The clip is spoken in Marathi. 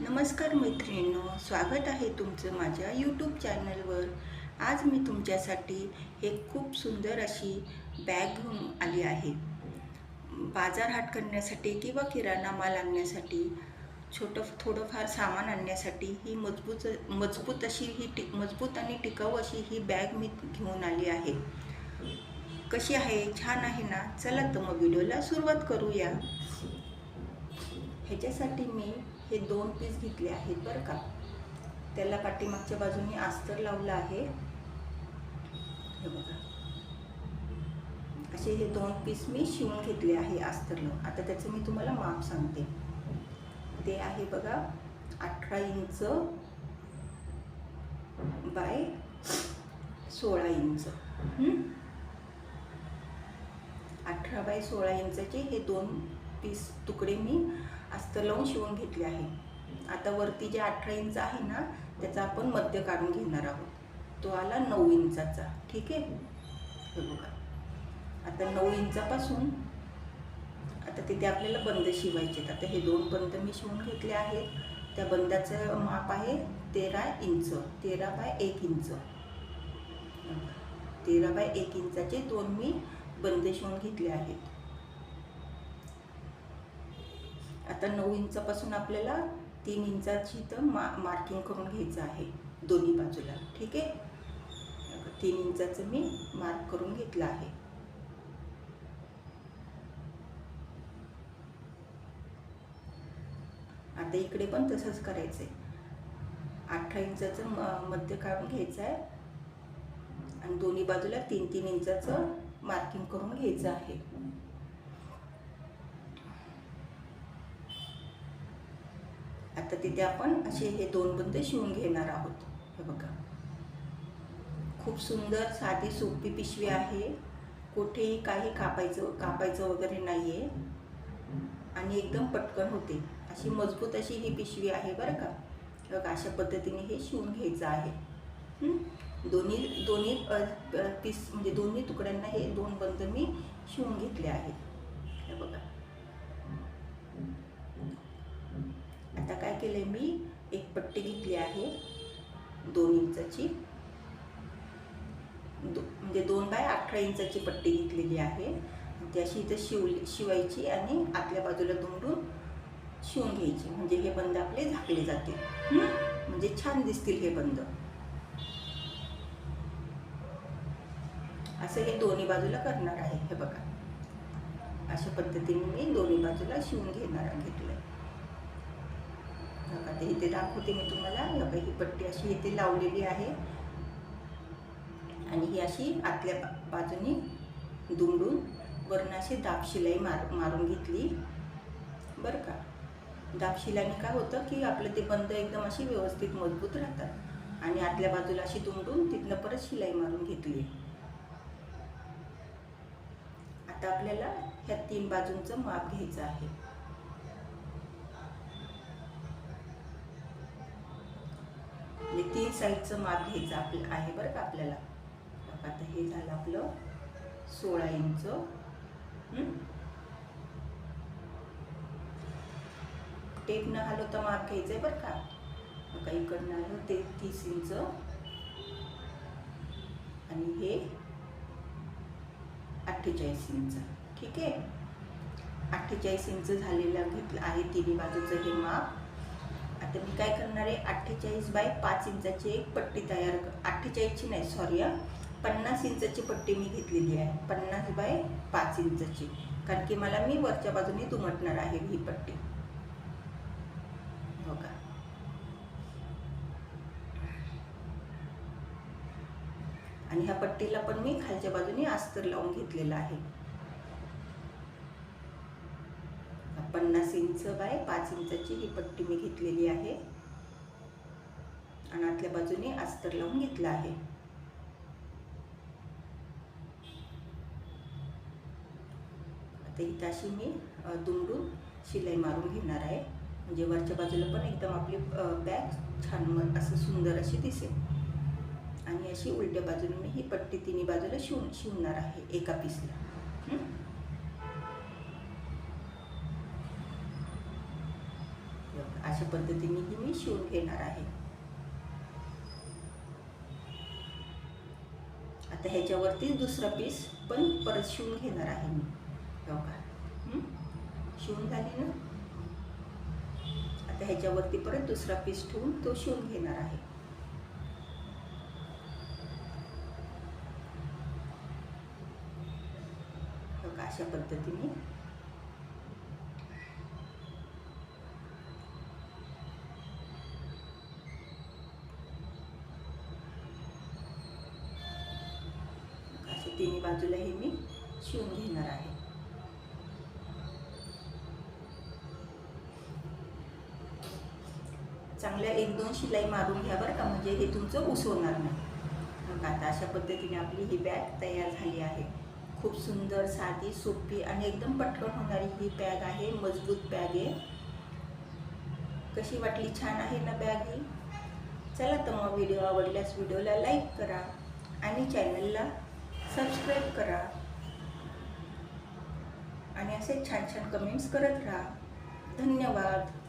नमस्कार मैत्रिणींनो स्वागत आहे तुमचं माझ्या यूट्यूब चॅनलवर आज मी तुमच्यासाठी एक खूप सुंदर अशी बॅग घेऊन आली आहे. बाजार हाट करण्यासाठी किंवा किराणा माल आणण्यासाठी छोटं थोडंफार सामान आणण्यासाठी ही मजबूत मजबूत अशी ही टिक मजबूत आणि टिकाऊ अशी ही बॅग मी घेऊन आली आहे. कशी आहे? छान आहे ना? चला तर मग व्हिडिओला सुरुवात करूया. ह्याच्यासाठी मी हे दोन पीस घेतले आहेत बरं का. त्याला पाठीमागच्या बाजूने अस्तर लावलं आहे. हे बघा. असे हे दोन पीस मी शिवून घेतले आहे अस्तर लावून. आता त्याचं मी तुम्हाला माप सांगते. ते आहे बघा अठरा इंच बाय सोळा इंच. अठरा बाय सोळा इंचाचे हे दोन पीस तुकडे मी अस्तर लावून शिवून घेतले आहे. आता वरती जे अठरा इंच आहे ना त्याचा आपण मध्य काढून घेणार आहोत. तो आला नऊ इंचाचा. ठीक आहे? हे बघा. आता नऊ इंचापासून आता तिथे आपल्याला बंद शिवायचे आहेत आता हे दोन बंद मी शिवून घेतले आहेत. त्या बंदाचं माप आहे तेरा इंच. तेरा बाय एक इंच. तेरा बाय एक इंचाचे दोन मी बंद शिवून घेतले आहेत. आता नऊ इंचापासून आपल्याला तीन इंचाची तर मा मार्किंग करून घ्यायचं आहे दोन्ही बाजूला ठीक आहे? तीन इंचाचं मी मार्क करून घेतलं आहे. आता इकडे पण तसंच करायचं आहे अठरा इंचाचं मध्य काढून घ्यायचं आहे. आणि दोन्ही बाजूला तीन तीन इंचाचं मार्किंग करून घ्यायचं आहे. तर तिथे आपण असे हे दोन बंद शिवून घेणार आहोत. हे बघा. खूप सुंदर साधी सोपी पिशवी आहे. कुठेही काही कापायचं कापायचं वगैरे नाही आहे आणि एकदम पटकन होते. अशी मजबूत अशी ही पिशवी आहे बरं का. बघा अशा पद्धतीने हे शिवून घ्यायचं आहे. दोन्ही दोन्ही पीस म्हणजे दोन्ही तुकड्यांना हे दोन बंद मी शिवून घेतले आहेत. हे बघा. आता काय केलंय मी? एक पट्टी घेतली आहे. दोन इंचाची. दो म्हणजे दोन बाय अठरा इंचाची पट्टी घेतलेली आहे. ती अशी इथं शिवली शिवायची आणि आतल्या बाजूला दुमडून शिवून घ्यायची. म्हणजे हे बंद आपले झाकले जातील. म्हणजे छान दिसतील हे बंद. असं हे दोन्ही बाजूला करणार आहे. हे बघा. अशा पद्धतीने मी दोन्ही बाजूला शिवून घेणार घेतलं बघा ते इथे दाखवते मी तुम्हाला. बघा ही पट्टी अशी इथे लावलेली आहे. आणि ही अशी आतल्या बाजूनी दुमडून वरून अशी दाब शिलाई मार मारून घेतली. बरं का? दाब शिलाईने काय होतं की आपलं ते बंद एकदम अशी व्यवस्थित मजबूत राहतात. आणि आतल्या बाजूला अशी दुमडून तिथनं परत शिलाई मारून घेतली. आता आपल्याला ह्या तीन बाजूंचं माप घ्यायचं आहे. म्हणजे तीन साईडचं माप घ्यायचं आपलं आहे बरं का आपल्याला. आता हे झालं आपलं सोळा इंच. टेप न हलवता माप घ्यायचं आहे बरं का. बघा इकडनं आलं ते तीस इंच. आणि हे अठ्ठेचाळीस इंच. ठीक आहे? अठ्ठेचाळीस इंच झालेलं घेतलं आहे तिन्ही बाजूचं हे माप. आता मी काय करणार आहे? अठ्ठेचाळीस बाय पाच इंचाची एक पट्टी तयार अठ्ठेचाळीसची नाही सॉरी पन्नास इंचाची पट्टी मी घेतलेली आहे. पन्नास बाय पाच इंचाची. कारण की मला मी वरच्या बाजूने दुमटणार आहे ही पट्टी. हो का? आणि ह्या पट्टीला पण मी खालच्या बाजूने अस्तर लावून घेतलेलं आहे. पन्नास इंच बाय पाच इंचाची ही पट्टी मी घेतलेली आहे. आणि आतल्या बाजूने अस्तर लावून घेतलं आहे. आता इथं अशी मी दुमडून शिलाई मारून घेणार आहे. म्हणजे वरच्या बाजूला पण एकदम आपली बॅग छान असं सुंदर अशी दिसेल. आणि अशी उलट्या बाजूने मी ही पट्टी तिन्ही बाजूला शिवून शिवणार आहे एका पीसला हं? अशा पद्धतीने ही मी शिवून घेणार आहे. आता ह्याच्यावरती दुसरा पीस पण परत शिवून घेणार आहे मी. बघा. शिवून झाली ना? आता ह्याच्यावरती परत दुसरा पीस ठेवून तो शिवून घेणार आहे. का अशा पद्धतीने अशा तिन्ही बाजूला हे मी शिवून घेणार आहे. चांगल्या एक दोन शिलाई मारून घ्या बरं का म्हणजे हे तुमचं उसवणार नाही. मग आता अशा पद्धतीने आपली ही बॅग तयार झाली आहे. खूप सुंदर साधी सोपी आणि एकदम पटकन होणारी ही बॅग आहे. मजबूत बॅग आहे. कशी वाटली? छान आहे ना बॅग ही? चला तर मग व्हिडिओ आवडल्यास व्हिडिओला लाईक करा आणि चॅनलला सबस्क्राईब करा. आणि असे छान छान कमेंट्स करत राहा. धन्यवाद.